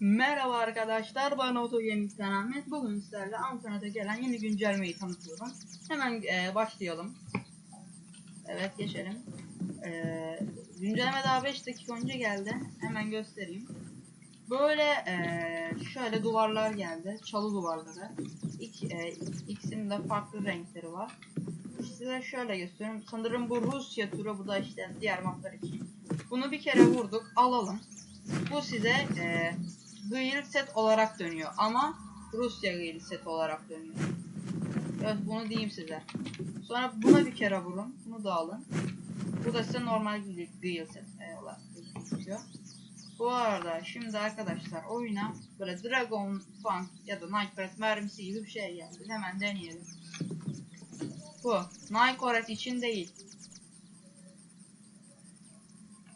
Merhaba arkadaşlar, ben Oto Gaming'den Ahmet. Bugün sizlerle Ankara'da gelen yeni güncellemeyi tanıtıyorum. Hemen e, başlayalım. Evet, geçelim. E, güncelleme daha 5 dakika önce geldi. Hemen göstereyim. Böyle e, şöyle duvarlar geldi. Çalı duvarları. İk, e, ikisinin de farklı renkleri var. Size şöyle gösteriyorum. Sanırım bu Rusya turu, bu da işte diğer maplar için. Bunu bir kere vurduk, alalım. Bu size e, Guild set olarak dönüyor ama Rusya Guild set olarak dönüyor. Evet bunu diyeyim size. Sonra buna bir kere vurun. Bunu da alın. Bu da size normal Guild set olarak gözüküyor. Bu arada şimdi arkadaşlar oyuna böyle Dragon Funk ya da Nightcraft mermisi gibi bir şey geldi. Hemen deneyelim. Bu Nightcraft için değil.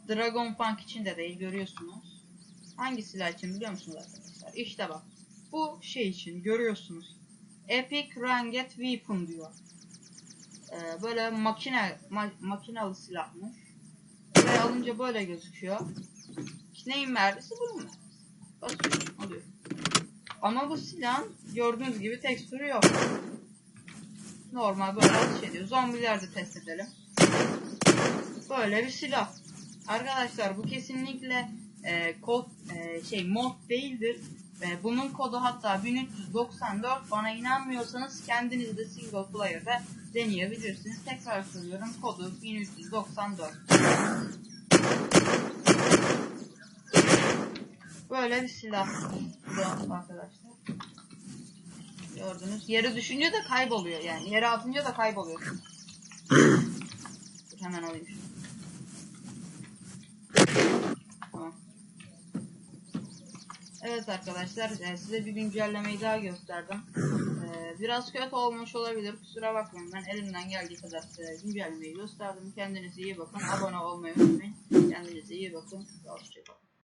Dragon Funk için de değil görüyorsunuz. Hangi silah için biliyor musunuz arkadaşlar? İşte bak. Bu şey için görüyorsunuz. Epic Ranged Weapon diyor. Ee, böyle makine ma makinalı silahmış. Alınca böyle gözüküyor. İşte neyin mermisi bunun mermisi. Basıyorum alıyor. Ama bu silahın gördüğünüz gibi tekstürü yok. Normal böyle atış ediyor. Zombiler de test edelim. Böyle bir silah. Arkadaşlar bu kesinlikle e, kod e, şey mod değildir. E, bunun kodu hatta 1394. Bana inanmıyorsanız kendiniz de single player'da deneyebilirsiniz. Tekrar söylüyorum kodu 1394. Böyle bir silah da arkadaşlar. Gördünüz. Yere düşünce de kayboluyor yani. Yere atınca da kayboluyor. Dur, Hemen alayım. Evet arkadaşlar e, size bir güncellemeyi daha gösterdim. E, Biraz kötü olmuş olabilir kusura bakmayın ben elimden geldiği kadar size güncellemeyi gösterdim. Kendinize iyi bakın abone olmayı unutmayın. Kendinize iyi bakın. Hoşçakalın.